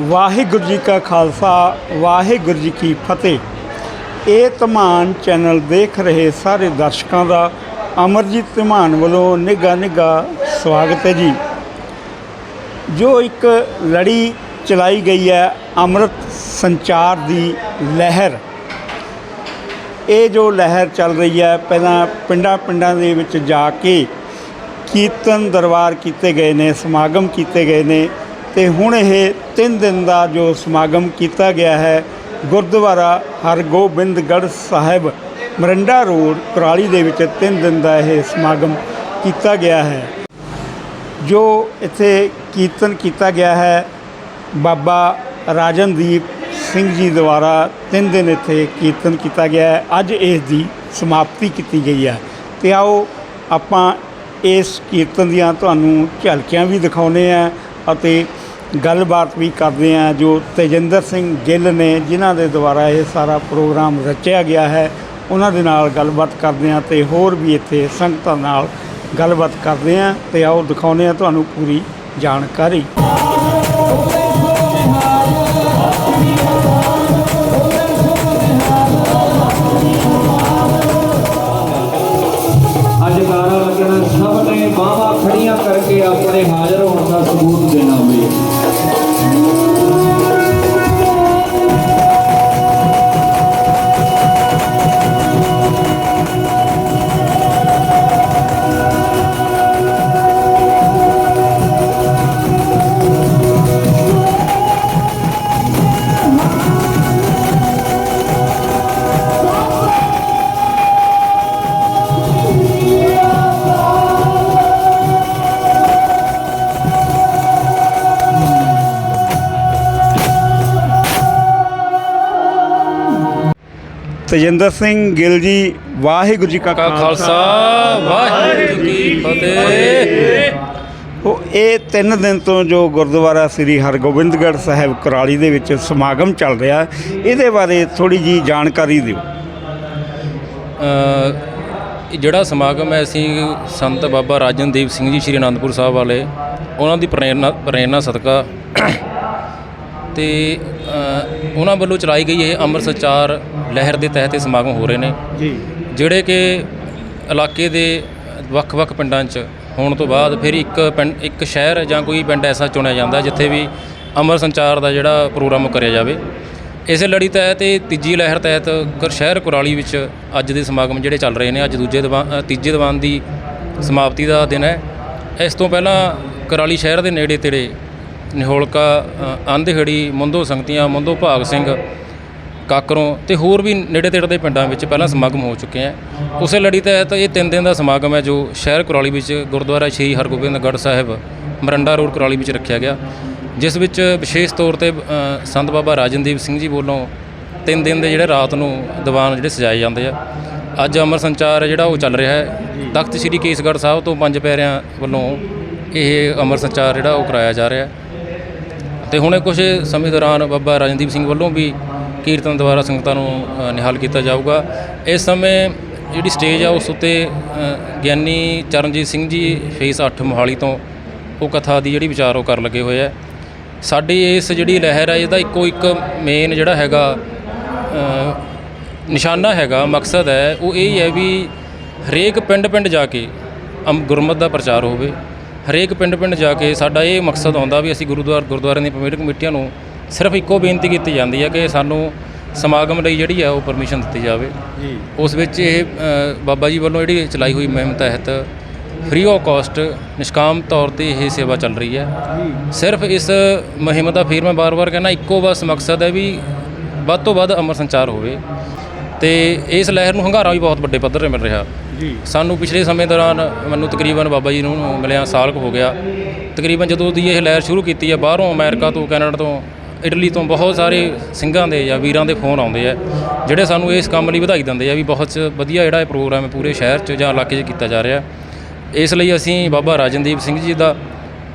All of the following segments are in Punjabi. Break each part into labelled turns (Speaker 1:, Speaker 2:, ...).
Speaker 1: ਵਾਹਿਗੁਰੂ ਜੀ ਕਾ ਖਾਲਸਾ, ਵਾਹਿਗੁਰੂ ਜੀ ਕੀ ਫਤਿਹ। ਇਹ ਧਮਾਨ ਚੈਨਲ ਦੇਖ ਰਹੇ ਸਾਰੇ ਦਰਸ਼ਕਾਂ ਦਾ ਅਮਰਜੀਤ ਧਮਾਨ ਵੱਲੋਂ ਨਿੱਘਾ ਨਿੱਘਾ ਸਵਾਗਤ ਹੈ ਜੀ। ਜੋ ਇੱਕ ਲੜੀ ਚਲਾਈ ਗਈ ਹੈ ਅੰਮ੍ਰਿਤ ਸੰਚਾਰ ਦੀ ਲਹਿਰ। ਇਹ ਜੋ ਲਹਿਰ ਚੱਲ ਰਹੀ ਹੈ, ਪਹਿਲਾਂ ਪਿੰਡਾਂ ਪਿੰਡਾਂ ਦੇ ਵਿੱਚ ਜਾ ਕੇ ਕੀਰਤਨ ਦਰਬਾਰ ਕੀਤੇ ਗਏ ਨੇ, ਸਮਾਗਮ ਕੀਤੇ ਗਏ ਨੇ। ਤੇ ਹੁਣ ਇਹ 3 ਦਿਨ ਦਾ ਜੋ ਸਮਾਗਮ ਕੀਤਾ ਗਿਆ ਹੈ, ਗੁਰਦੁਆਰਾ ਹਰਗੋਬਿੰਦਗੜ੍ਹ ਸਾਹਿਬ, ਮਰੰਡਾ ਰੋਡ, ਕੁਰਾਲੀ ਦੇ ਵਿੱਚ 3 ਦਿਨ ਦਾ ਇਹ ਸਮਾਗਮ ਕੀਤਾ ਗਿਆ ਹੈ। ਜੋ ਇੱਥੇ ਕੀਰਤਨ ਕੀਤਾ ਗਿਆ ਹੈ, ਬਾਬਾ ਰਾਜਨਦੀਪ ਸਿੰਘ ਜੀ ਦੁਆਰਾ ਤਿੰਨ ਦਿਨ ਇੱਥੇ ਕੀਰਤਨ ਕੀਤਾ ਗਿਆ ਹੈ। ਅੱਜ ਇਸ ਦੀ ਸਮਾਪਤੀ ਕੀਤੀ ਗਈ ਹੈ। ਤੇ ਆਓ ਆਪਾਂ ਇਸ ਕੀਰਤਨ ਦੀਆਂ ਤੁਹਾਨੂੰ ਝਲਕੀਆਂ ਵੀ ਦਿਖਾਉਨੇ ਆ ਅਤੇ ਗੱਲਬਾਤ ਵੀ ਕਰਦੇ ਆ ਜੋ ਤੇਜਿੰਦਰ ਸਿੰਘ ਗਿੱਲ ਨੇ, ਜਿਨ੍ਹਾਂ ਦੇ ਦੁਆਰਾ ਇਹ ਸਾਰਾ ਪ੍ਰੋਗਰਾਮ ਰਚਿਆ ਗਿਆ ਹੈ, ਉਹਨਾਂ ਦੇ ਨਾਲ ਗੱਲਬਾਤ ਕਰਦੇ ਆ ਤੇ ਹੋਰ ਵੀ ਇੱਥੇ ਸੰਗਤਾਂ ਨਾਲ ਗੱਲਬਾਤ ਕਰਦੇ ਆ ਤੇ ਆਓ ਦਿਖਾਉਂਦੇ ਆ ਤੁਹਾਨੂੰ ਪੂਰੀ ਜਾਣਕਾਰੀ। ਤੇਜਿੰਦਰ ਸਿੰਘ ਗਿੱਲ ਜੀ ਵਾਹਿਗੁਰੂ ਜੀ ਕਾ
Speaker 2: ਖਾਲਸਾ। ਵਾਹਿਗੁਰੂ ਜੀ ਕੀ ਫਤਿਹ।
Speaker 1: ਉਹ ਇਹ ਤਿੰਨ ਦਿਨ ਤੋਂ ਜੋ ਗੁਰਦੁਆਰਾ ਸ੍ਰੀ ਹਰਗੋਬਿੰਦਗੜ੍ਹ ਸਾਹਿਬ ਕੁਰਾਲੀ ਦੇ ਵਿੱਚ ਸਮਾਗਮ ਚੱਲ ਰਿਹਾ ਇਹਦੇ ਬਾਰੇ ਥੋੜੀ ਜੀ ਜਾਣਕਾਰੀ ਦਿਓ।
Speaker 2: ਜਿਹੜਾ ਸਮਾਗਮ ਹੈ ਅਸੀਂ ਸੰਤ ਬਾਬਾ ਰਾਜਨਦੀਪ ਸਿੰਘ ਜੀ ਸ਼੍ਰੀ ਅਨੰਦਪੁਰ ਸਾਹਿਬ ਵਾਲੇ ਉਹਨਾਂ ਦੀ ਪ੍ਰੇਰਨਾ ਪ੍ਰੇਰਨਾ ਸਦਕਾ ਤੇ ਉਹਨਾਂ ਵੱਲੋਂ ਚਲਾਈ ਗਈ ਇਹ ਅੰਮ੍ਰਿਤ ਸੰਚਾਰ ਲਹਿਰ ਦੇ ਤਹਿਤ ਇਹ ਸਮਾਗਮ ਹੋ ਰਹੇ ਨੇ।
Speaker 1: ਜੀ।
Speaker 2: ਜਿਹੜੇ ਕਿ ਇਲਾਕੇ ਦੇ ਵੱਖ-ਵੱਖ ਪਿੰਡਾਂ 'ਚ ਹੋਣ ਤੋਂ ਬਾਅਦ ਫਿਰ ਇੱਕ ਪਿੰਡ ਇੱਕ ਸ਼ਹਿਰ ਜਾਂ ਕੋਈ ਪਿੰਡ ਐਸਾ ਚੁਣਿਆ ਜਾਂਦਾ ਜਿੱਥੇ ਵੀ ਅਮਰ ਸੰਚਾਰ ਦਾ ਜਿਹੜਾ ਪ੍ਰੋਗਰਾਮ ਕਰਿਆ ਜਾਵੇ। ਇਸੇ ਲੜੀ ਤਹਿਤ ਇਹ ਤੀਜੀ ਲਹਿਰ ਤਹਿਤ ਸ਼ਹਿਰ ਕੁਰਾਲੀ ਵਿੱਚ ਅੱਜ ਦੇ ਸਮਾਗਮ ਜਿਹੜੇ ਚੱਲ ਰਹੇ ਨੇ ਅੱਜ ਦੂਜੇ ਦੀਵਾਨ ਤੀਜੇ ਦੀਵਾਨ ਦੀ ਸਮਾਪਤੀ ਦਾ ਦਿਨ ਹੈ। ਇਸ ਤੋਂ ਪਹਿਲਾਂ ਕੁਰਾਲੀ ਸ਼ਹਿਰ ਦੇ ਨੇੜੇ ਤੇੜੇ ਨਿਹੋਲਕਾ ਅ, ਅੰਧੇੜੀ ਮੁੰਦੋ ਸੰਗਤੀਆਂ ਮੁੰਦੋ ਭਾਗ ਸਿੰਘ ਕਾਕਰੋਂ ਤੇ ਹੋਰ ਵੀ ਨੇੜੇ ਤੇੜੇ ਦੇ ਪਿੰਡਾਂ ਵਿੱਚ ਪਹਿਲਾਂ ਸਮਾਗਮ ਹੋ ਚੁੱਕੇ ਆ ਉਸੇ ਲੜੀ ਤਹਿਤ ਇਹ ਤਿੰਨ ਦਿਨ ਦਾ ਸਮਾਗਮ ਹੈ, ਜੋ ਸ਼ਹਿਰ ਕੁਰਾਲੀ ਵਿੱਚ ਗੁਰਦੁਆਰਾ ਸ਼੍ਰੀ ਹਰਗੋਬਿੰਦਗੜ੍ਹ ਸਾਹਿਬ, ਮਰੰਡਾ ਰੋਡ ਕੁਰਾਲੀ ਵਿੱਚ ਰੱਖਿਆ ਗਿਆ। ਜਿਸ ਵਿੱਚ ਵਿਸ਼ੇਸ਼ ਤੌਰ ਤੇ ਸੰਤ ਬਾਬਾ ਰਾਜਨਦੀਪ ਸਿੰਘ ਜੀ ਵੱਲੋਂ ਤਿੰਨ ਦਿਨ ਦੇ ਜਿਹੜੇ ਰਾਤ ਨੂੰ ਦੀਵਾਨ ਜਿਹੜੇ ਸਜਾਏ ਜਾਂਦੇ ਆ। ਅੱਜ ਅਮਰ ਸੰਚਾਰ ਜਿਹੜਾ ਉਹ ਚੱਲ ਰਿਹਾ ਹੈ। ਤਖਤ ਸ੍ਰੀ ਕੇਸਗੜ੍ਹ ਸਾਹਿਬ ਤੋਂ ਪੰਜ ਪਿਆਰਿਆਂ ਵੱਲੋਂ ਇਹ ਅਮਰ ਸੰਚਾਰ ਜਿਹੜਾ ਉਹ ਕਰਾਇਆ ਜਾ ਰਿਹਾ ਹੈ। ਤੇ ਹੁਣੇ ਕੁਝ ਸਮੇਂ ਦੌਰਾਨ ਬਾਬਾ ਰਾਜਨਦੀਪ ਸਿੰਘ ਵੱਲੋਂ ਵੀ ਕੀਰਤਨ ਦੁਆਰਾ ਸੰਗਤਾਂ ਨੂੰ ਨਿਹਾਲ ਕੀਤਾ ਜਾਊਗਾ। ਇਸ ਸਮੇਂ ਜਿਹੜੀ ਸਟੇਜ ਆ, ਉਸ ਉੱਤੇ ਗਿਆਨੀ ਚਰਨਜੀਤ ਸਿੰਘ ਜੀ ਫੇਸ 8 ਮੋਹਾਲੀ ਤੋਂ ਉਹ ਕਥਾ ਦੀ ਜਿਹੜੀ ਵਿਚਾਰ ਉਹ ਕਰਨ ਲੱਗੇ ਹੋਏ ਆ। ਸਾਡੀ ਇਸ ਜਿਹੜੀ ਲਹਿਰ ਹੈ ਇਹਦਾ ਇੱਕੋ ਇੱਕ ਮੇਨ ਜਿਹੜਾ ਹੈਗਾ ਨਿਸ਼ਾਨਾ ਹੈਗਾ, ਮਕਸਦ ਹੈ, ਉਹ ਇਹ ਹੈ ਵੀ ਹਰੇਕ ਪਿੰਡ ਪਿੰਡ ਜਾ ਕੇ ਅਮ ਗੁਰਮਤ ਦਾ ਪ੍ਰਚਾਰ ਹੋਵੇ। ਹਰੇਕ ਪਿੰਡ ਪਿੰਡ ਜਾ ਕੇ ਸਾਡਾ ਇਹ ਮਕਸਦ ਆਉਂਦਾ ਵੀ ਅਸੀਂ ਗੁਰਦੁਆਰ, ਗੁਰਦੁਆਰਿਆਂ ਦੀਆਂ ਕਮੇਟੀ ਕਮੇਟੀਆਂ ਨੂੰ ਸਿਰਫ ਇੱਕੋ ਬੇਨਤੀ ਕੀਤੀ ਜਾਂਦੀ ਹੈ ਕਿ ਸਾਨੂੰ ਸਮਾਗਮ ਲਈ ਜਿਹੜੀ ਹੈ ਉਹ ਪਰਮਿਸ਼ਨ ਦਿੱਤੀ ਜਾਵੇ।
Speaker 1: ਜੀ।
Speaker 2: ਉਸ ਵਿੱਚ ਇਹ ਅ, ਬਾਬਾ ਜੀ ਵੱਲੋਂ ਜਿਹੜੀ ਚਲਾਈ ਹੋਈ ਮੁਹਿੰਮ ਤਹਿਤ ਫ੍ਰੀ ਆਫ ਕਾਸਟ ਨਿਸ਼ਕਾਮ ਤੌਰ ਤੇ ਇਹ ਸੇਵਾ ਚੱਲ ਰਹੀ ਹੈ ਸਿਰਫ ਇਸ ਮੁਹਿੰਮ ਦਾ ਫਿਰ ਮੈਂ ਬਾਰ-ਬਾਰ ਕਹਿੰਦਾ ਇੱਕੋ ਬਸ ਮਕਸਦ ਹੈ ਵੀ ਵੱਧ ਤੋਂ ਵੱਧ ਅਮਰ ਸੰਚਾਰ ਹੋਵੇ। ਤੇ ਇਸ ਲਹਿਰ ਨੂੰ ਹੰਗਾਰਾ ਵੀ ਬਹੁਤ ਵੱਡੇ ਪੱਧਰ ਤੇ ਮਿਲ ਰਿਹਾ।
Speaker 1: ਜੀ।
Speaker 2: ਸਾਨੂੰ ਪਿਛਲੇ ਸਮੇਂ ਦੌਰਾਨ ਮੈਨੂੰ ਤਕਰੀਬਨ ਬਾਬਾ ਜੀ ਨੂੰ ਮਿਲਿਆ ਸਾਲ ਕੁ ਹੋ ਗਿਆ। ਤਕਰੀਬਨ ਜਦੋਂ ਦੀ ਇਹ ਲਹਿਰ ਸ਼ੁਰੂ ਕੀਤੀ ਹੈ ਬਾਹਰੋਂ ਅਮਰੀਕਾ ਤੋਂ ਕੈਨੇਡਾ ਤੋਂ ਇਟਲੀ ਤੋਂ ਬਹੁਤ ਸਾਰੇ ਸਿੰਘਾਂ ਦੇ ਜਾਂ ਵੀਰਾਂ ਦੇ ਫੋਨ ਆਉਂਦੇ ਆ, ਜਿਹੜੇ ਸਾਨੂੰ ਇਸ ਕੰਮ ਲਈ ਵਧਾਈ ਦਿੰਦੇ ਆ ਵੀ ਬਹੁਤ ਵਧੀਆ ਜਿਹੜਾ ਇਹ ਪ੍ਰੋਗਰਾਮ ਹੈ ਪੂਰੇ ਸ਼ਹਿਰ 'ਚ ਜਾਂ ਇਲਾਕੇ 'ਚ ਕੀਤਾ ਜਾ ਰਿਹਾ। ਇਸ ਲਈ ਅਸੀਂ ਬਾਬਾ ਰਾਜਨਦੀਪ ਸਿੰਘ ਜੀ ਦਾ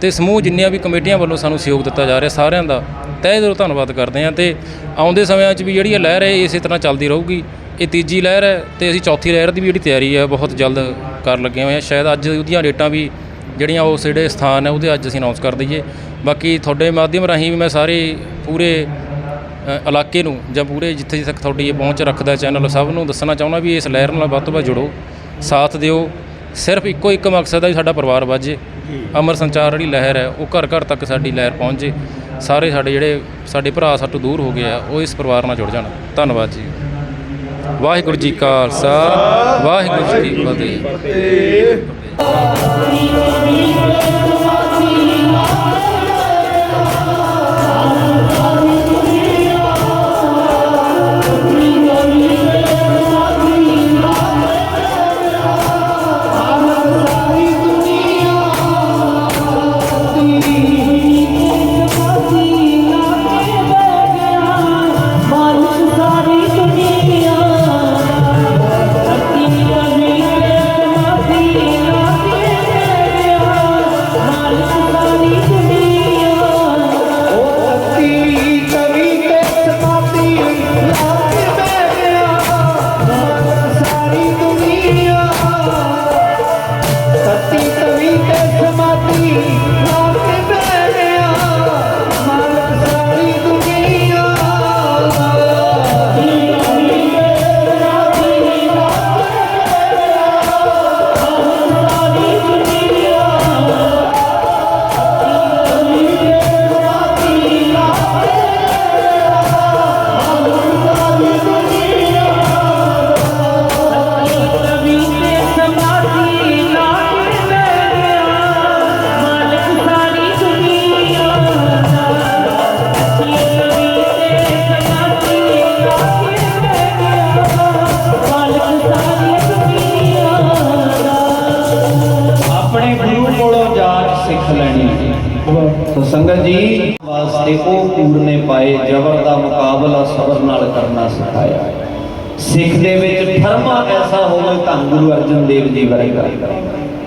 Speaker 2: ਤੇ ਸਮੂਹ ਜਿੰਨੀਆਂ ਵੀ ਕਮੇਟੀਆਂ ਵੱਲੋਂ ਸਾਨੂੰ ਸਹਿਯੋਗ ਦਿੱਤਾ ਜਾ ਰਿਹਾ ਸਾਰਿਆਂ ਦਾ ਤਹਿ ਦਿਲੋਂ ਧੰਨਵਾਦ ਕਰਦੇ ਹਾਂ ਤੇ ਆਉਂਦੇ ਸਮਿਆਂ 'ਚ ਵੀ ਜਿਹੜੀ ਇਹ ਲਹਿਰ ਹੈ ਇਸੇ ਤਰ੍ਹਾਂ ਚੱਲਦੀ ਰਹੂਗੀ। ਇਹ ਤੀਜੀ ਲਹਿਰ ਹੈ ਤੇ ਅਸੀਂ ਚੌਥੀ ਲਹਿਰ ਦੀ ਵੀ ਜਿਹੜੀ ਤਿਆਰੀ ਹੈ ਬਹੁਤ ਜਲਦ ਕਰਨ ਲੱਗੇ ਹੋਏ ਹਾਂ। ਸ਼ਾਇਦ ਅੱਜ ਉਹਦੀਆਂ ਡੇਟਾਂ ਵੀ ਜਿਹੜੀਆਂ ਉਸ ਜਿਹੜੇ ਸਥਾਨ ਹੈ ਉਹਦੇ ਅੱਜ ਅਸੀਂ ਅਨਾਉਂਸ ਕਰ ਦਈਏ।
Speaker 3: ਬਾਕੀ ਤੁਹਾਡੇ ਮਾਧਿਅਮ ਰਾਹੀਂ ਵੀ ਮੈਂ ਸਾਰੇ ਪੂਰੇ ਅ, ਇਲਾਕੇ ਨੂੰ ਜਾਂ ਪੂਰੇ ਜਿੱਥੇ ਤੱਕ ਤੁਹਾਡੀ ਇਹ ਪਹੁੰਚ ਰੱਖਦਾ ਚੈਨਲ ਸਭ ਨੂੰ ਦੱਸਣਾ ਚਾਹੁੰਦਾ ਵੀ ਇਸ ਲਹਿਰ ਨਾਲ ਵੱਧ ਤੋਂ ਵੱਧ ਜੁੜੋ ਸਾਥ ਦਿਓ। ਸਿਰਫ ਇੱਕੋ ਇੱਕ ਮਕਸਦ ਹੈ ਵੀ ਸਾਡਾ ਪਰਿਵਾਰ ਵਾਜੇ ਅਮਰ ਸੰਚਾਰ ਜਿਹੜੀ ਲਹਿਰ ਹੈ ਉਹ ਘਰ ਘਰ ਤੱਕ ਸਾਡੀ ਲਹਿਰ ਪਹੁੰਚ। ਸਾਰੇ ਸਾਡੇ ਜਿਹੜੇ ਸਾਡੇ ਭਰਾ ਸਾਤੋਂ ਦੂਰ ਹੋ ਗਏ ਆ ਉਹ ਇਸ ਪਰਿਵਾਰ ਨਾਲ ਜੁੜ ਜਾਣ। ਧੰਨਵਾਦ ਜੀ। ਵਾਹਿਗੁਰੂ ਜੀ ਕਾ ਖਾਲਸਾ ਵਾਹਿਗੁਰੂ ਜੀ ਕੀ ਫਤਿਹ।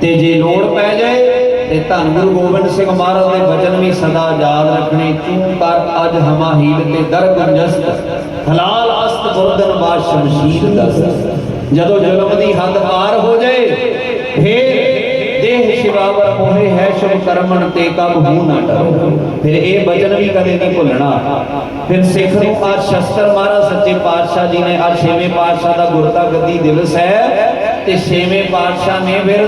Speaker 4: ਤੇ ਜੇ ਲੋੜ ਪੈ ਜਾਏ ਤੇ ਧੰਨ ਗੁਰੂ ਗੋਬਿੰਦ ਸਿੰਘ ਮਹਾਰਾਜ ਦੇ ਬਚਨ ਵੀ ਸਦਾ ਯਾਦ ਰੱਖਣੇ। ਕਿਉਂ ਕਰ ਅਜ ਹਮਾ ਹੀਲ ਤੇ ਦਰ ਗੁੰਜਸਤ ਹਲਾਲ ਅਸਤ ਬੁਰਦਨ ਬਾਦ ਸ਼ਮਸ਼ੀਰ ਦਸ। ਜਦੋਂ ਜ਼ੁਲਮ ਦੀ ਹੱਦ ਪਾਰ ਹੋ ਜਾਏ ਫੇਰ ਦੇਹ ਸ਼ਿਵਾਵਰ ਮੋਹੇ ਹੈ ਸ਼ੁਭ ਕਰਮਨ ਤੇ ਕਬ ਹੂੰ ਨਾ ਡਰੋ। ਫਿਰ ਇਹ ਬਚਨ ਵੀ ਕਦੇ ਨਹੀਂ ਭੁੱਲਣਾ। ਫਿਰ ਸਿੱਖ ਨੂੰ ਆ ਸ਼ਸਤਰ ਮਹਾਰਾਜ ਸੱਚੇ ਪਾਤਸ਼ਾਹ ਜੀ ਨੇ ਆ ਛੇਵੇਂ ਪਾਤਸ਼ਾਹ ਦਾ ਗੁਰਤਾ ਗੱਦੀ ਦਿਵਸ ਹੈ। ਤੇ ਛੇਵੇਂ ਪਾਤਸ਼ਾਹ ਨੇ ਫਿਰ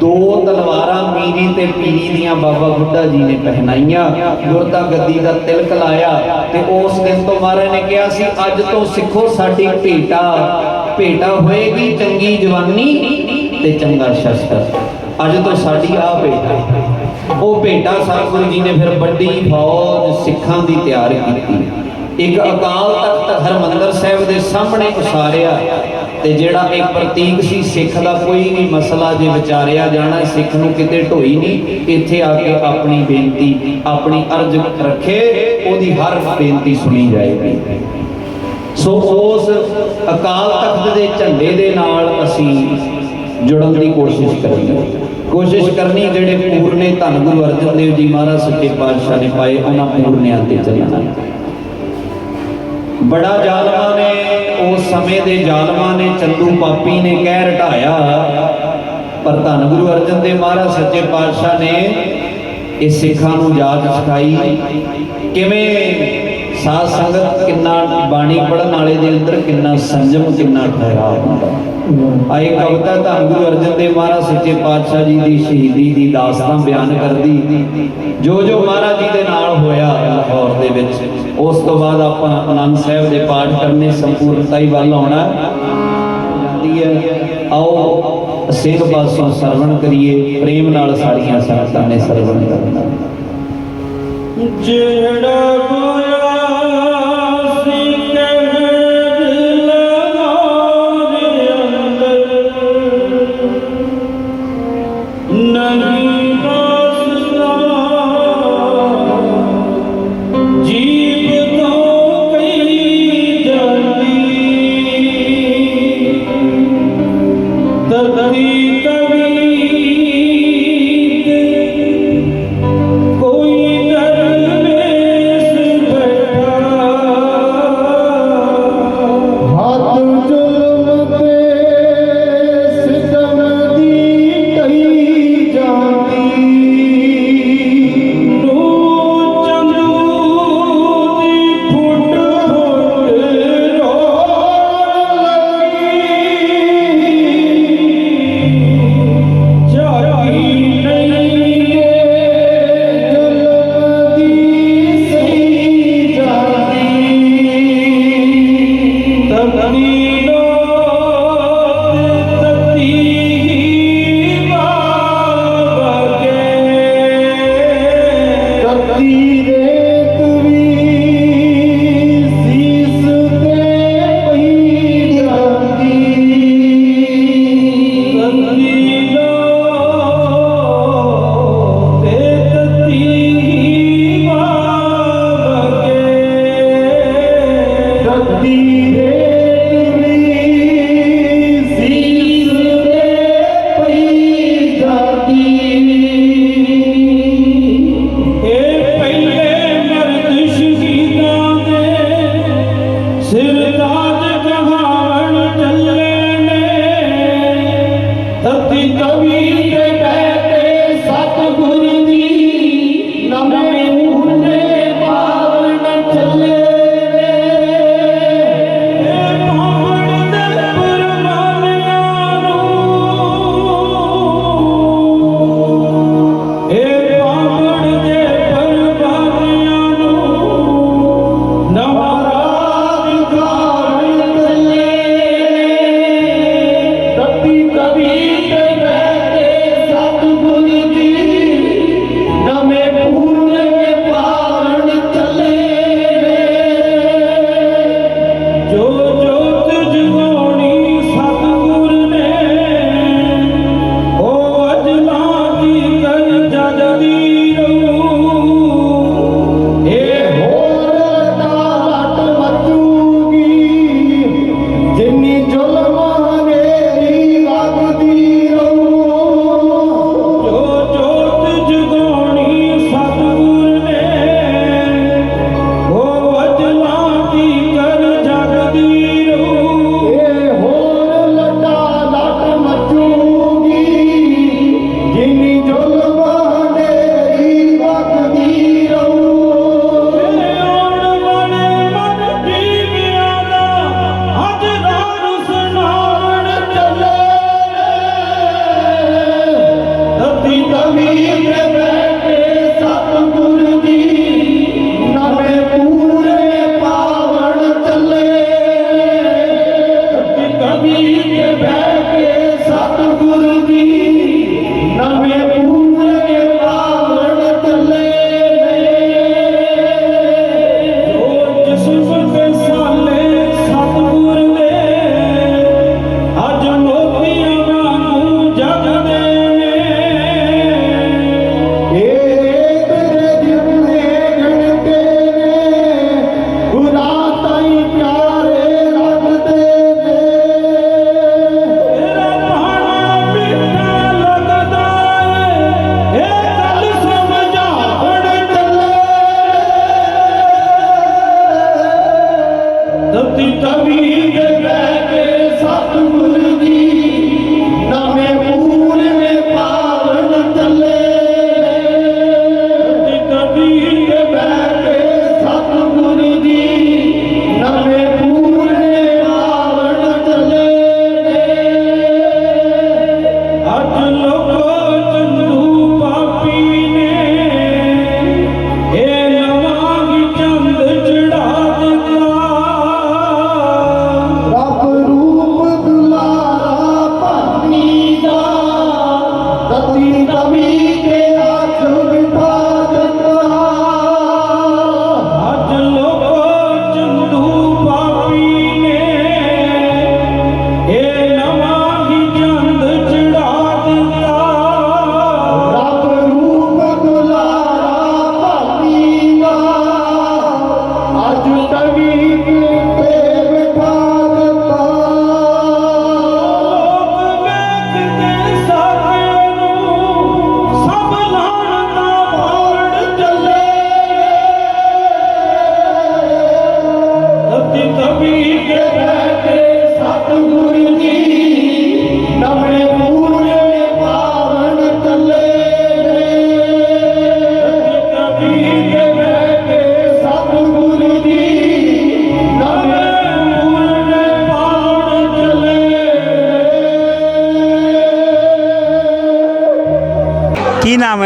Speaker 4: ਦੋ ਤਲਵਾਰਾਂ ਮੀਰੀ ਤੇ ਪੀਰੀ ਦੀਆਂ ਬਾਬਾ ਬੁੱਢਾ ਜੀ ਨੇ ਪਹਿਨਾਈਆਂ। ਗੁਰਤਾ ਗੱਦੀ ਦਾ ਤਿਲਕ ਲਾਇਆ ਤੇ ਉਸ ਦਿਨ ਤੋਂ ਮਹਾਰਾਜ ਨੇ ਕਿਹਾ ਸੀ, ਅੱਜ ਤੋਂ ਸਿੱਖੋ ਸਾਡੀ ਭੇਟਾ। ਭੇਟਾ ਹੋਏਗੀ ਚੰਗੀ ਜਵਾਨੀ ਤੇ ਚੰਗਾ ਸ਼ਸਤਰ। ਅੱਜ ਤੋਂ ਸਾਡੀ ਆ ਭੇਟਾ ਉਹ ਭੇਟਾ ਸਤਿਗੁਰੂ ਜੀ ਨੇ ਫਿਰ ਵੱਡੀ ਫੌਜ ਸਿੱਖਾਂ ਦੀ ਤਿਆਰ ਕੀਤੀ। ਇੱਕ ਅਕਾਲ ਤਖਤ ਹਰਮੰਦਰ ਸਾਹਿਬ ਦੇ ਸਾਹਮਣੇ ਉਸਾਰਿਆ। ਤੇ ਜਿਹੜਾ ਇਹ ਪ੍ਰਤੀਕ ਸੀ, ਸਿੱਖ ਦਾ ਕੋਈ ਵੀ ਮਸਲਾ ਜੇ ਵਿਚਾਰਿਆ ਜਾਣਾ, ਸਿੱਖ ਨੂੰ ਕਿਤੇ ਢੋਈ ਨਹੀਂ, ਇੱਥੇ ਆ ਕੇ ਆਪਣੀ ਬੇਨਤੀ, ਆਪਣੀ ਅਰਜ਼ ਰੱਖੇ, ਉਹਦੀ ਹਰ ਬੇਨਤੀ ਸੁਣੀ ਜਾਏਗੀ। ਸੋ ਉਸ ਅਕਾਲ ਤਖਤ ਦੇ ਝੰਡੇ ਦੇ ਨਾਲ ਅਸੀਂ ਜੁੜਨ ਦੀ ਕੋਸ਼ਿਸ਼ ਕਰੀਏ ਕੋਸ਼ਿਸ਼ ਕਰਨੀ ਜਿਹੜੇ ਪੂਰਨੇ ਧੰਨ ਗੁਰੂ ਅਰਜਨ ਦੇਵ ਜੀ ਮਹਾਰਾਜ, ਸੱਚੇ ਪਾਤਸ਼ਾਹ ਨੇ ਪਾਏ, ਉਹਨਾਂ ਪੂਰਨਿਆਂ ਤੇ ਚੱਲਣਾ ਬੜਾ ਜ਼ਾਲਮਾਂ ਨੇ ਉਸ ਸਮੇਂ ਦੇ ਜ਼ਾਲਮਾਂ ਨੇ ਚੰਦੂ ਪਾਪੀ ਨੇ ਕਹਿ ਰਟਾਇਆ ਪਰ ਧੰਨ ਗੁਰੂ ਅਰਜਨ ਦੇਵ ਮਹਾਰਾਜ, ਸੱਚੇ ਪਾਤਸ਼ਾਹ ਨੇ ਇਹ ਸਿੱਖਾਂ ਨੂੰ ਯਾਦ ਸਿਖਾਈ। ਕਿਵੇਂ ਸਾਧ ਸੰਗਤ ਕਿੰਨਾ ਬਾਣੀ ਪੜਨ ਵਾਲੇ ਦੇ ਅੰਦਰ ਕਿੰਨਾ ਸੰਜਮ, ਕਿੰਨਾ ਠਹਿਰਾਵ ਹੁੰਦਾ। ਆਏ ਕਵਿਤਾ ਧੰਨ ਗੁਰੂ ਅਰਜਨ ਦੇਵ ਮਹਾਰਾਜ ਸੱਚੇ ਪਾਤਸ਼ਾਹ ਜੀ ਦੀ ਸ਼ਹੀਦੀ ਦੀ ਦਾਸਤਾਨ ਬਿਆਨ ਕਰਦੀ। ਜੋ ਜੋ ਮਹਾਰਾਜ ਜੀ ਦੇ ਨਾਲ ਹੋਇਆ ਲਾਹੌਰ ਦੇ ਵਿੱਚ, ਉਸ ਤੋਂ ਬਾਅਦ ਆਪਾਂ ਆਨੰਦ ਸਾਹਿਬ ਦੇ ਪਾਠ ਕਰਨੇ ਸੰਪੂਰਨਤਾ ਹੀ ਵੱਲ ਆਉਣਾ। ਜਾਂਦੀ ਹੈ, ਆਓ ਸਿੰਘ ਪਾਸੋਂ ਸਰਵਣ ਕਰੀਏ, ਪ੍ਰੇਮ ਨਾਲ ਸਾਰੀਆਂ ਸੰਗਤਾਂ ਨੇ ਸਰਵਣ ਕਰਨਾ।
Speaker 5: ਜਿਹੜਾ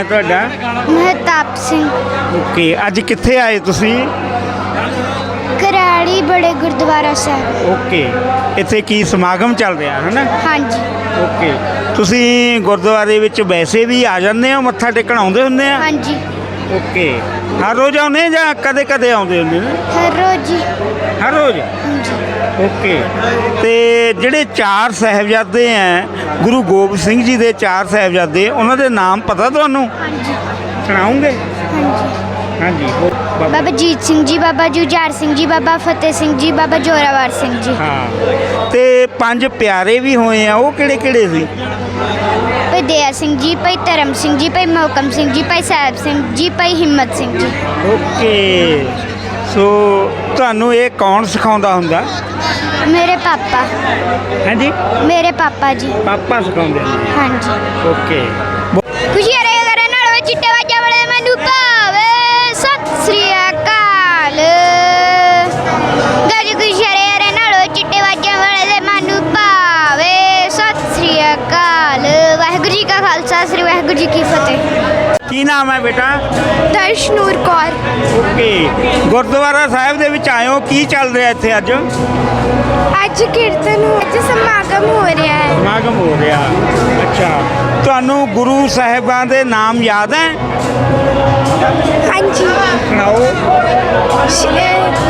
Speaker 1: ਤੁਹਾਡਾ?
Speaker 6: ਮਹਿਤਾਬ ਸਿੰਘ।
Speaker 1: ਓਕੇ ਅੱਜ ਕਿੱਥੇ ਆਏ ਤੁਸੀਂ?
Speaker 6: ਕਰਾੜੀ ਬੜੇ ਗੁਰਦੁਆਰਾ ਸਾਹਿਬ।
Speaker 1: ਓਕੇ ਇੱਥੇ ਕੀ ਸਮਾਗਮ ਚੱਲ ਰਿਹਾ ਹੈ ਨਾ
Speaker 6: ਹਾਂਜੀ।
Speaker 1: ਓਕੇ ਤੁਸੀਂ ਗੁਰਦੁਆਰੇ ਵਿੱਚ ਵੈਸੇ ਵੀ ਆ ਜਾਂਦੇ ਹੋ ਮੱਥਾ ਟੇਕਣ ਆਉਂਦੇ ਹੁੰਦੇ ਆ?
Speaker 6: ਹਾਂਜੀ।
Speaker 1: ਓਕੇ ਹਰ ਰੋਜ਼ ਆਉਂਦੇ ਜਾਂ ਕਦੇ ਕਦੇ ਆਉਂਦੇ ਹੁੰਦੇ ਨੇ?
Speaker 6: ਹਰ ਰੋਜ਼
Speaker 1: ਹਰ ਰੋਜ਼? ਓਕੇ। ਤੇ ਜਿਹੜੇ ਚਾਰ ਸਹਿਬਜ਼ਾਦੇ ਐ ਗੁਰੂ ਗੋਬਿੰਦ ਸਿੰਘ ਜੀ ਦੇ ਚਾਰ ਸਹਿਬਜ਼ਾਦੇ ਉਹਨਾਂ ਦੇ ਨਾਮ ਪਤਾ ਤੁਹਾਨੂੰ?
Speaker 6: ਹਾਂਜੀ।
Speaker 1: ਸੁਣਾਉਂਗੇ
Speaker 6: ਹਾਂਜੀ।
Speaker 1: ਬਾਬਾ
Speaker 7: ਬਾਬਾ ਜੀਤ ਸਿੰਘ ਜੀ ਬਾਬਾ ਜੁਝਾਰ ਸਿੰਘ ਜੀ ਬਾਬਾ ਫਤਿਹ ਸਿੰਘ ਜੀ ਬਾਬਾ ਜੋਰਾਵਰ ਸਿੰਘ ਜੀ।
Speaker 1: ਹਾਂ। ਤੇ ਪੰਜ ਪਿਆਰੇ ਵੀ ਹੋਏ ਆ ਉਹ ਕਿਹੜੇ ਕਿਹੜੇ ਸੀ?
Speaker 7: ਭਾਈ ਦਇਆ ਸਿੰਘ ਜੀ ਭਾਈ ਧਰਮ ਸਿੰਘ ਜੀ ਭਾਈ ਮੋਕਮ ਸਿੰਘ ਜੀ ਭਾਈ ਸਾਹਿਬ ਸਿੰਘ ਜੀ ਭਾਈ ਹਿੰਮਤ ਸਿੰਘ ਜੀ।
Speaker 1: ਓਕੇ। ਸੋ ਤੁਹਾਨੂੰ ਇਹ ਕੌਣ ਸਿਖਾਉਂਦਾ ਹੁੰਦਾ?
Speaker 7: ਮੇਰੇ ਪਾਪਾ।
Speaker 1: ਹਾਂਜੀ?
Speaker 7: ਮੇਰੇ ਪਾਪਾ ਜੀ।
Speaker 1: ਪਾਪਾ ਸਿਖਾਉਂਦੇ ਨੇ।
Speaker 7: ਹਾਂਜੀ।
Speaker 1: ਓਕੇ।
Speaker 7: ਖੁਸ਼ੀ ਰੇ ਕਰਨ ਨਾਲ ਵੇ ਚਿੱਟੇ ਵਾਜਾ ਵਾਲੇ ਮੈਨੂੰ ਭਾਵੇ। ਸਤਿ ਸ੍ਰੀ ਅਕਾਲ। ਗੱਜ ਖੁਸ਼ੀ ਰੇ ਨਾਲ ਵੇ ਚਿੱਟੇ ਵਾਜਾ ਵਾਲੇ ਦੇ ਮੈਨੂੰ ਭਾਵੇ। ਸਤਿ ਸ੍ਰੀ ਅਕਾਲ। ਵਾਹਿਗੁਰੂ ਜੀ ਕਾ ਖਾਲਸਾ ਸ੍ਰੀ ਵਾਹਿਗੁਰੂ ਜੀ ਕੀ ਫਤਿਹ।
Speaker 1: ਕੀ ਨਾਮ ਹੈ ਬੇਟਾ?
Speaker 7: ਦਰਸ਼ ਨੂਰ ਕੌਰ।
Speaker 1: ਓਕੇ। ਗੁਰਦੁਆਰਾ ਸਾਹਿਬ ਦੇ ਵਿੱਚ ਆਇਓ। ਕੀ ਚੱਲ ਰਿਹਾ ਇੱਥੇ ਅੱਜ?
Speaker 7: ਅੱਜ ਕੀਰਤਨ ਅੱਜ ਸਮਾਗਮ ਹੋ ਰਿਹਾ ਹੈ।
Speaker 1: ਸਮਾਗਮ ਹੋ ਰਿਹਾ ਅੱਛਾ। ਤੁਹਾਨੂੰ ਗੁਰੂ ਸਾਹਿਬਾਂ ਦੇ ਨਾਮ ਯਾਦ ਹੈ?
Speaker 7: ਹਾਂਜੀ।
Speaker 1: ਸੁਣਾਓ।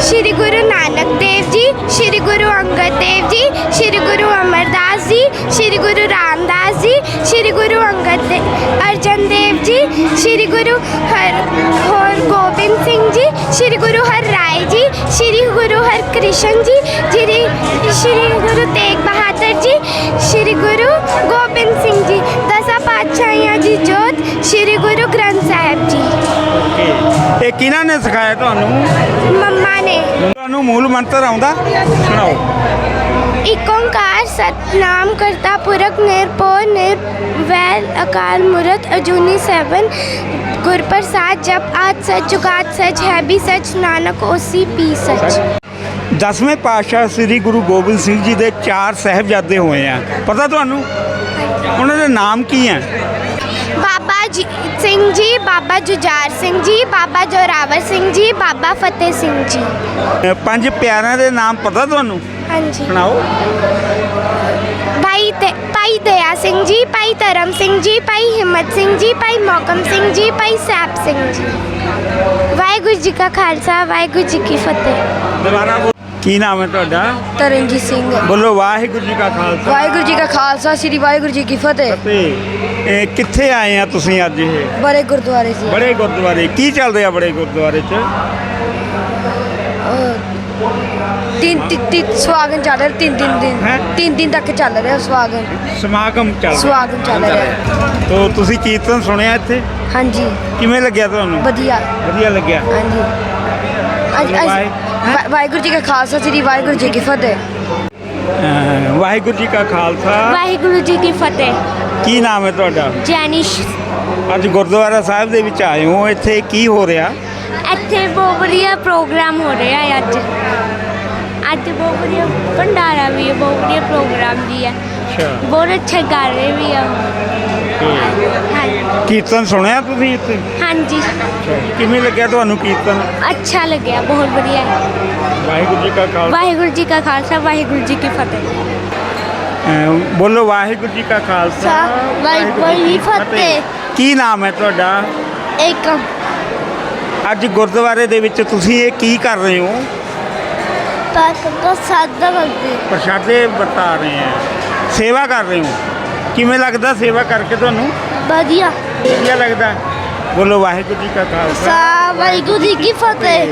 Speaker 7: ਸ਼੍ਰੀ ਗੁਰੂ ਨਾਨਕ ਦੇਵ ਜੀ ਸ਼੍ਰੀ ਗੁਰੂ ਅੰਗਦ ਦੇਵ ਜੀ ਸ਼੍ਰੀ ਗੁਰੂ ਅਮਰਦਾਸ ਜੀ ਸ਼੍ਰੀ ਗੁਰੂ ਰਾਮਦਾਸ ਜੀ ਸ਼੍ਰੀ ਗੁਰੂ ਅੰਗਦ ਦੇ ਅਰਜਨ ਦੇਵ ਜੀ ਸ਼੍ਰੀ ਗੁਰੂ ਹਰ ਹੋਰ ਗੋਬਿੰਦ ਸਿੰਘ ਜੀ ਸ਼੍ਰੀ ਗੁਰੂ ਹਰ ਰਾਏ ਜੀ ਸ਼੍ਰੀ ਗੁਰੂ ਹਰ ਕ੍ਰਿਸ਼ਨ ਜੀ ਸ਼੍ਰੀ ਸ਼੍ਰੀ ਗੁਰੂ ਤੇਗ ਬਹਾਦਰ ਜੀ ਸ਼੍ਰੀ ਗੁਰੂ ਗੋਬਿੰਦ ਸਿੰਘ ਜੀ ਦਸਾਂ ਪਾਤਸ਼ਾਹੀਆਂ ਜੀ ਜੋਤ ਸ਼੍ਰੀ ਗੁਰੂ ਗ੍ਰੰਥ ਸਾਹਿਬ ਜੀ।
Speaker 1: ਇਹ ਕਿਹਨਾਂ ਨੇ ਸਿਖਾਇਆ ਤੁਹਾਨੂੰ?
Speaker 7: ਮੰਮਾ ਨੇ।
Speaker 1: ਤੁਹਾਨੂੰ ਮੂਲ ਮੰਤਰ ਆਉਂਦਾ? ਸੁਣਾਓ।
Speaker 7: ਇਕ ਓੰਕਾਰ ਸਤਨਾਮ ਕਰਤਾ ਪੁਰਖ ਨਿਰਭਉ ਨਿਰਵੈਰ ਅਕਾਲ ਮੂਰਤ ਅਜੂਨੀ ਸੈਭਨ ਗੁਰ ਪ੍ਰਸਾਦ ਜਪ ਆਦ ਸਚ ਜੁਗਾਦ ਸਚ ਹੈ ਵੀ ਸਚ ਨਾਨਕ ਓਸੀ ਪੀ ਸਚ।
Speaker 1: ਦਸਵੇਂ ਪਾਤਸ਼ਾਹ ਸ੍ਰੀ ਗੁਰੂ ਗੋਬਿੰਦ ਸਿੰਘ ਜੀ ਦੇ ਚਾਰ ਸਹਿਬਜ਼ਾਦੇ ਹੋਏ ਆ। ਪਤਾ ਤੁਹਾਨੂੰ? ਉਹਨਾਂ ਦੇ ਨਾਮ ਕੀ ਹੈ
Speaker 7: ਬਾਬਾ ਜੀ ਸਿੰਘ ਜੀ ਬਾਬਾ ਜੁਝਾਰ ਸਿੰਘ ਜੀ ਬਾਬਾ ਜੋਰਾਵਰ ਸਿੰਘ ਜੀ ਬਾਬਾ ਫਤਿਹ ਸਿੰਘ ਜੀ।
Speaker 1: ਪੰਜ ਪਿਆਰਿਆਂ ਦੇ ਨਾਮ ਪਤਾ ਤੁਹਾਨੂੰ?
Speaker 7: ਹਾਂਜੀ।
Speaker 1: ਸੁਣਾਓ।
Speaker 7: ਭਾਈ ਤੇ ਭਾਈ ਦਇਆ ਸਿੰਘ ਜੀ ਭਾਈ ਧਰਮ ਸਿੰਘ ਜੀ ਭਾਈ ਹਿੰਮਤ ਸਿੰਘ ਜੀ ਭਾਈ ਮੋਕਮ ਸਿੰਘ ਜੀ ਭਾਈ ਸਾਹਿਬ ਸਿੰਘ ਜੀ। ਵਾਹਿਗੁਰੂ ਜੀ ਕਾ ਖਾਲਸਾ ਵਾਹਿਗੁਰੂ ਜੀ ਕੀ ਫਤਿਹ।
Speaker 1: ਦੁਬਾਰਾ ਬੋਲੋ। ਕੀ ਨਾਮ ਹੈ ਤੁਹਾਡਾ?
Speaker 8: ਤਰਨਜੀਤ ਸਿੰਘ।
Speaker 1: ਬੋਲੋ ਵਾਹਿਗੁਰੂ ਜੀ ਕਾ ਖਾਲਸਾ।
Speaker 8: ਵਾਹਿਗੁਰੂ ਜੀ ਕਾ ਖਾਲਸਾ ਸ੍ਰੀ ਵਾਹਿਗੁਰੂ ਜੀ ਕੀ ਫਤਿਹ।
Speaker 1: ਤੇ ਇਹ ਕਿੱਥੇ ਆਏ ਆ ਤੁਸੀਂ ਅੱਜ ਇਹ?
Speaker 8: ਬੜੇ ਗੁਰਦੁਆਰੇ ਸੀ।
Speaker 1: ਬੜੇ ਗੁਰਦੁਆਰੇ। ਕੀ ਚੱਲ ਰਿਹਾ ਬੜੇ ਗੁਰਦੁਆਰੇ 'ਚ?
Speaker 8: ਤਿੰਨ ਤਿੰਨ ਸਵਾਗਨ ਚੱਲ ਰਿਹਾ ਤਿੰਨ ਤਿੰਨ ਦਿਨ
Speaker 1: ਹੈਂ?
Speaker 8: ਤਿੰਨ ਦਿਨ ਤੱਕ ਚੱਲ ਰਿਹਾ ਸਵਾਗਨ
Speaker 1: ਸਮਾਗਮ ਚੱਲ ਰਿਹਾ।
Speaker 8: ਸਵਾਗਨ ਚੱਲ ਰਿਹਾ।
Speaker 1: ਤੋ ਤੁਸੀਂ ਕੀਰਤਨ ਸੁਣਿਆ ਇੱਥੇ?
Speaker 8: ਹਾਂਜੀ।
Speaker 1: ਕਿਵੇਂ ਲੱਗਿਆ ਤੁਹਾਨੂੰ?
Speaker 8: ਵਧੀਆ।
Speaker 1: ਵਧੀਆ ਲੱਗਿਆ।
Speaker 8: ਹਾਂਜੀ। ਅੱਜ ਅੱਜ
Speaker 1: ਵਾਹਿ-
Speaker 8: ਵਾ- ਵਾਹਿਗੁਰੂ ਜੀ ਕਾ ਖਾਲਸਾ ਸ੍ਰੀ ਵਾਹਿਗੁਰੂ ਜੀ ਕੀ ਫਤਿਹ।
Speaker 1: ਵਾਹਿਗੁਰੂ ਜੀ ਕਾ ਖਾਲਸਾ।
Speaker 7: ਵਾਹਿਗੁਰੂ ਜੀ ਕੀ ਫਤਿਹ।
Speaker 1: ਕੀ ਨਾਮ ਹੈ ਤੁਹਾਡਾ?
Speaker 7: ਜੈਨਿਸ਼।
Speaker 1: ਅੱਜ ਗੁਰਦੁਆਰਾ ਸਾਹਿਬ ਦੇ ਵਿੱਚ ਆਏ ਹੋ। ਇੱਥੇ ਕੀ ਹੋ ਰਿਹਾ?
Speaker 7: ਇੱਥੇ ਬਹੁਤ ਵਧੀਆ ਪ੍ਰੋਗਰਾਮ ਹੋ ਰਿਹਾ ਹੈ ਅੱਜ। ਅੱਜ ਬਹੁਤ ਵਧੀਆ ਭੰਡਾਰਾ ਵੀ ਹੈ ਬਹੁਤ ਵਧੀਆ ਪ੍ਰੋਗਰਾਮ ਵੀ ਹੈ।
Speaker 1: ਅੱਛਾ।
Speaker 7: ਬਹੁਤ ਅੱਛਾ ਰਹੇ ਵੀ ਆ। ਹਾਂਜੀ।
Speaker 1: ਕੀਰਤਨ ਸੁਣਿਆ ਤੁਸੀਂ ਇੱਥੇ?
Speaker 7: ਹਾਂਜੀ।
Speaker 1: ਕਿਵੇਂ ਲੱਗਿਆ ਤੁਹਾਨੂੰ ਕੀਰਤਨ?
Speaker 7: ਅੱਛਾ ਲੱਗਿਆ ਬਹੁਤ ਵਧੀਆ। ਹੈ
Speaker 1: ਵਾਹਿਗੁਰੂ ਜੀ ਕਾ ਖਾਲਸਾ।
Speaker 7: ਵਾਹਿਗੁਰੂ ਜੀ ਕਾ ਖਾਲਸਾ ਵਾਹਿਗੁਰੂ ਜੀ ਕੀ ਫਤਿਹ।
Speaker 1: ਬੋਲੋ ਵਾਹਿਗੁਰੂ ਜੀ ਕਾ ਖਾਲਸਾ
Speaker 7: ਵਾਹਿਗੁਰੂ ਜੀ ਕੀ ਫਤਿਹ।
Speaker 1: ਕੀ ਨਾਮ ਹੈ ਤੁਹਾਡਾ?
Speaker 7: ਇੱਕ
Speaker 1: ਅੱਜ ਗੁਰਦੁਆਰੇ ਦੇ ਵਿੱਚ ਤੁਸੀਂ ਇਹ ਕੀ ਕਰ ਰਹੇ ਹੋ?
Speaker 7: ਪਾਕ ਸਾਦਾ ਕਰਦੇ।
Speaker 1: ਪ੍ਰਸ਼ਾਦੇ ਵਰਤਾ ਰਹੇ ਆ ਸੇਵਾ ਕਰ ਰਹੇ ਹੋ। ਕਿਵੇਂ ਲੱਗਦਾ ਸੇਵਾ ਕਰਕੇ ਤੁਹਾਨੂੰ?
Speaker 7: ਵਧੀਆ।
Speaker 1: ਵਧੀਆ ਲੱਗਦਾ। ਬੋਲੋ ਵਾਹਿਗੁਰੂ ਜੀ ਕਾ ਖਾਲਸਾ।
Speaker 7: ਵਾਹਿਗੁਰੂ ਜੀ ਕੀ ਫਤਿਹ।